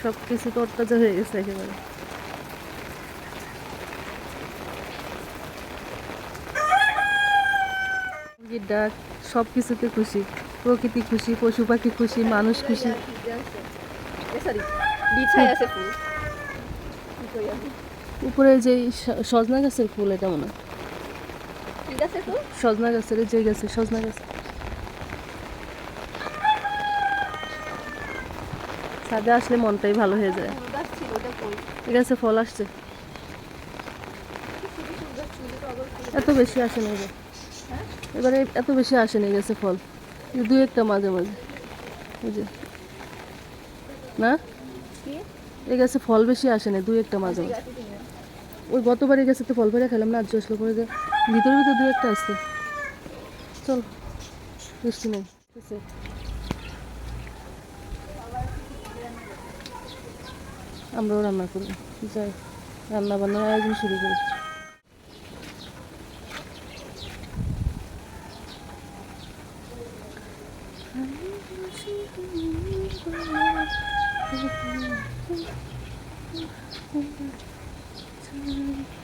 সব কিছু তরতাজা হয়ে গেছে একেবারে। মুরগির ডাক সব কিছুতে খুশি। প্রকৃতি খুশি পশু পাখি খুশি মানুষ খুশি। আছে উপরে যে সজনা গাছের ফুল এটা মনে আছে সজনা গাছের যে গাছে সজনা গাছ। ছাদে আসলে মনটাই ভালো হয়ে যায়। ঠিক গাছে ফল। আসছে। এত বেশি আসে না এবার এত বেশি আসে না এই গাছে ফল। দু একটা মাঝে মাঝে। যে। না? এই গাছে ফল বেশি আসে না দুই একটা মাঝে মাঝে। ওই গতবার এই গেছে তো ফল পেরে খেলাম না আজ আসলো পরে যে ভিতরে ভিতরে দু একটা আসছে। চল বৃষ্টি নেই। আমরাও রান্না করি। যাই রান্না বান্নার আয়োজন শুরু করি। Thank you.